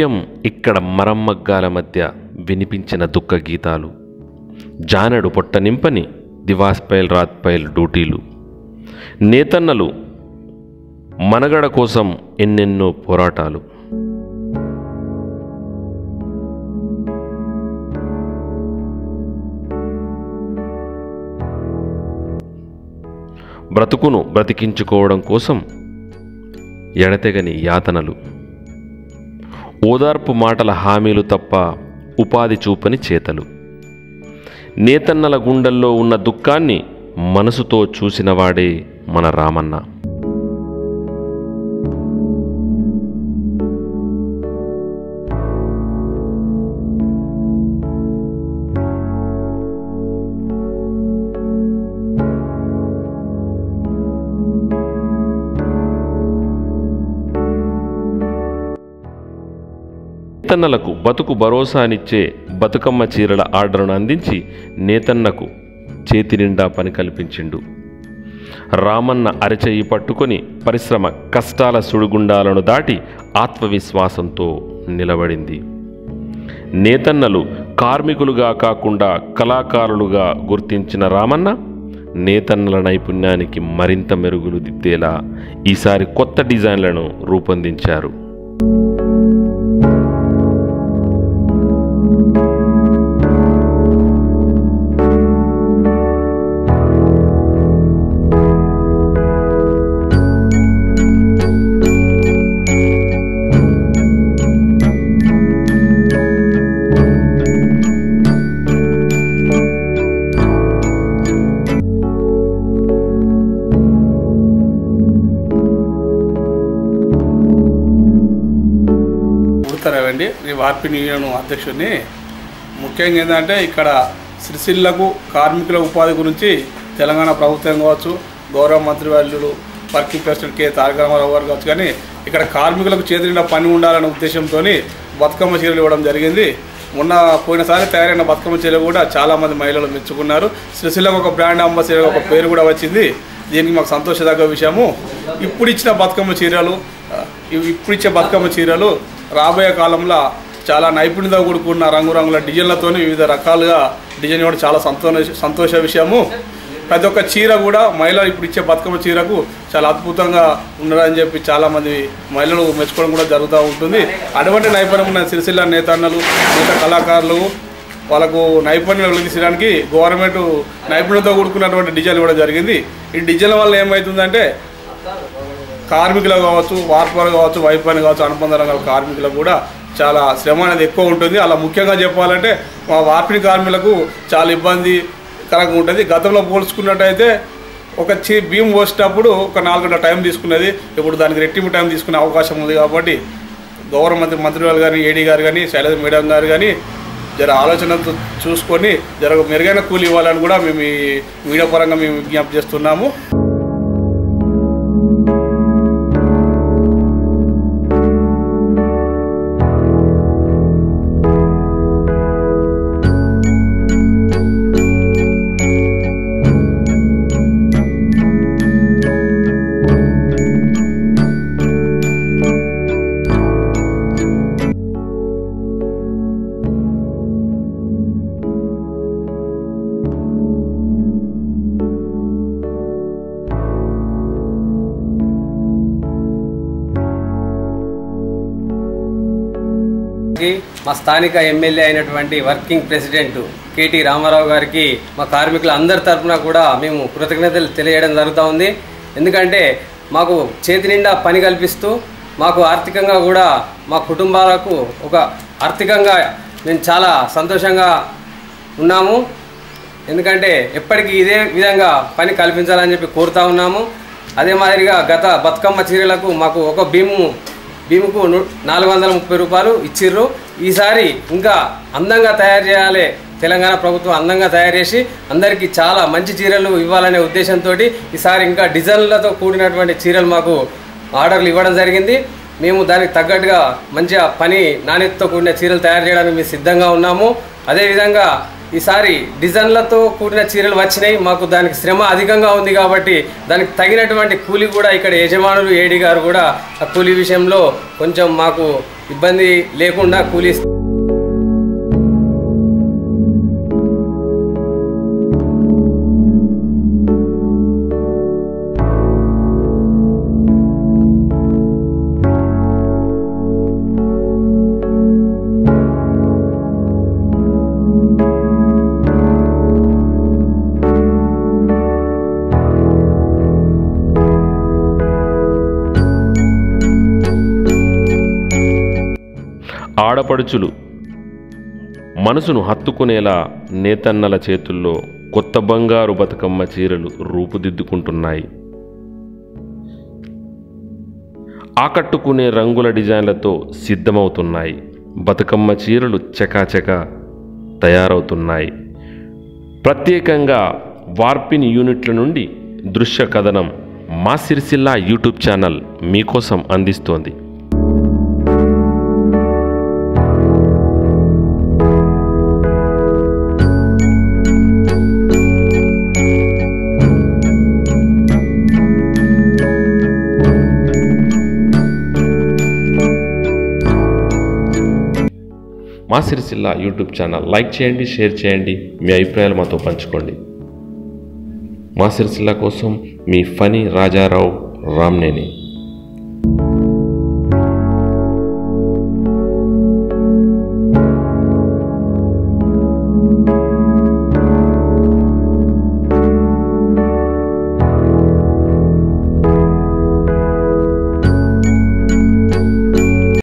నిత్యం ఇక్కడ మరమ్మగ్గాల మధ్య వినిపించిన దుఃఖ గీతాలు. జానడు పొట్ట నింపని దివాస్ పైల్ రాత్ పైల్ డ్యూటీలు. నేతన్నలు మనగడ కోసం ఎన్నెన్నో పోరాటాలు. బ్రతుకును బ్రతికించుకోవడం కోసం ఎడతెగని యాతనలు. ఓదార్పు మాటల హామీలు తప్ప ఉపాధి చూపని చేతలు. నేతన్నల గుండెల్లో ఉన్న దుఃఖాన్ని మనసుతో చూసినవాడే మన రామన్న. నేతన్నలకు బతుకు భరోసానిచ్చే బతుకమ్మ చీరల ఆర్డర్ను అందించి నేతన్నకు చేతి నిండా పని కల్పించిండు. రామన్న అరచేయి పట్టుకొని పరిశ్రమ కష్టాల సుడిగుండాలను దాటి ఆత్మవిశ్వాసంతో నిలబడింది. నేతన్నలు కార్మికులుగా కాకుండా కళాకారులుగా గుర్తించిన రామన్న నేతన్నల నైపుణ్యానికి మరింత మెరుగులు దిద్దేలా ఈసారి కొత్త డిజైన్లను రూపొందించారు. అండి నేను వార్పిన్ యూనియన్ అధ్యక్షుడిని. ముఖ్యంగా ఏంటంటే ఇక్కడ సిరిసిల్లకు కార్మికుల ఉపాధి గురించి తెలంగాణ ప్రభుత్వం కావచ్చు గౌరవ మంత్రి వాళ్ళు working president K Taraka Ramarao గారు కావచ్చు. కానీ ఇక్కడ కార్మికులకు చేతిలో పని ఉండాలనే ఉద్దేశంతో బతుకమ్మ చీరలు ఇవ్వడం జరిగింది. మొన్న పోయినసారి తయారైన బతుకమ్మ చీరలు కూడా చాలామంది మహిళలు మెచ్చుకున్నారు. సిరిసిల్లకు ఒక బ్రాండ్ అంబాసిడర్ ఒక పేరు కూడా వచ్చింది. దీనికి మాకు సంతోషదగ్గ విషయము. ఇప్పుడు ఇచ్చిన బతుకమ్మ చీరలు ఇప్పుడు ఇచ్చే బతుకమ్మ చీరలు రాబోయే కాలంలో చాలా నైపుణ్యత కూడుకున్న రంగురంగుల డిజైన్లతో వివిధ రకాలుగా డిజైన్ ఇవ్వడం చాలా సంతోష సంతోష విషయము. ప్రతి ఒక్క చీర కూడా మహిళలు ఇప్పుడు ఇచ్చే బతుకమ్మ చీరకు చాలా అద్భుతంగా ఉన్నదని చెప్పి చాలామంది మహిళలు మెచ్చుకోవడం కూడా జరుగుతూ ఉంటుంది. అటువంటి నైపుణ్యం ఉన్న సిరిసిల్ల నేతన్నలు నేత కళాకారులు వాళ్ళకు నైపుణ్యం వెలిగించడానికి గవర్నమెంట్ నైపుణ్యంతో కూడుకున్నటువంటి డిజైన్ కూడా జరిగింది. ఈ డిజైన్ వల్ల ఏమవుతుందంటే కార్మికులు కావచ్చు వార్పలు కావచ్చు వైపని కావచ్చు అనుబంధ రంగాల కార్మికులకు కూడా చాలా శ్రమ అనేది ఎక్కువ ఉంటుంది. అలా ముఖ్యంగా చెప్పాలంటే మా వార్పిడి కార్మికులకు చాలా ఇబ్బంది కరంగా ఉంటుంది. గతంలో పోల్చుకున్నట్టయితే ఒక చి బియ్యం పోసేటప్పుడు ఒక నాలుగు గంటల టైం తీసుకునేది ఇప్పుడు దానికి రెట్టింపు టైం తీసుకునే అవకాశం ఉంది కాబట్టి గౌరవ మంత్రి మంత్రి కానీ ఏడీ గారు కానీ శైలజ మేడం గారు కానీ జర ఆలోచనతో చూసుకొని జర మెరుగైన కూలి ఇవ్వాలని కూడా మేము ఈ మీడియా పరంగా మేము విజ్ఞప్తి చేస్తున్నాము. గారికి మా స్థానిక ఎమ్మెల్యే అయినటువంటి వర్కింగ్ ప్రెసిడెంట్ కేటీ రామారావు గారికి మా కార్మికుల అందరి తరఫున కూడా మేము కృతజ్ఞతలు తెలియడం జరుగుతూ ఉంది. ఎందుకంటే మాకు చేతి నిండా పని కల్పిస్తూ మాకు ఆర్థికంగా కూడా మా కుటుంబాలకు ఒక ఆర్థికంగా మేము చాలా సంతోషంగా ఉన్నాము. ఎందుకంటే ఎప్పటికీ ఇదే విధంగా పని కల్పించాలని చెప్పి కోరుతా ఉన్నాము. అదే మాదిరిగా గత బతుకమ్మ చీరలకు మాకు ఒక భీము భీముకు నాలుగు వందల ముప్పై రూపాయలు ఇచ్చిర్రు. ఈసారి ఇంకా అందంగా తయారు చేయాలి. తెలంగాణ ప్రభుత్వం అందంగా తయారు చేసి అందరికీ చాలా మంచి చీరలు ఇవ్వాలనే ఉద్దేశంతో ఈసారి ఇంకా డిజైన్లతో కూడినటువంటి చీరలు మాకు ఆర్డర్లు ఇవ్వడం జరిగింది. మేము దానికి తగ్గట్టుగా మంచిగా పని నాణ్యతతో కూడిన చీరలు తయారు చేయడానికి మేము సిద్ధంగా ఉన్నాము. అదేవిధంగా ఈసారి డిజైన్లతో కూడిన చీరలు వచ్చినాయి. మాకు దానికి శ్రమ అధికంగా ఉంది కాబట్టి దానికి తగినటువంటి కూలి కూడా ఇక్కడ యజమానులు ఏడి గారు కూడా ఆ కూలీ విషయంలో కొంచెం మాకు ఇబ్బంది లేకుండా కూలీ ఆడపడుచులు. మనసును హత్తుకునేలా నేతన్నల చేతుల్లో కొత్త బంగారు బతుకమ్మ చీరలు రూపుదిద్దుకుంటున్నాయి. ఆకట్టుకునే రంగుల డిజైన్లతో సిద్ధమవుతున్నాయి. బతుకమ్మ చీరలు చకాచక తయారవుతున్నాయి. ప్రత్యేకంగా వార్పిన్ యూనిట్ల నుండి దృశ్య కథనం మా సిరిసిల్ల యూట్యూబ్ ఛానల్ మీకోసం అందిస్తోంది. మా సిరిసిల్ల యూట్యూబ్ ఛానల్. లైక్ చేయండి షేర్ చేయండి మీ అభిప్రాయాలు మాతో పంచుకోండి. మా సిరిసిల్ల కోసం మీ ఫనీ రాజారావు రామ్నేని.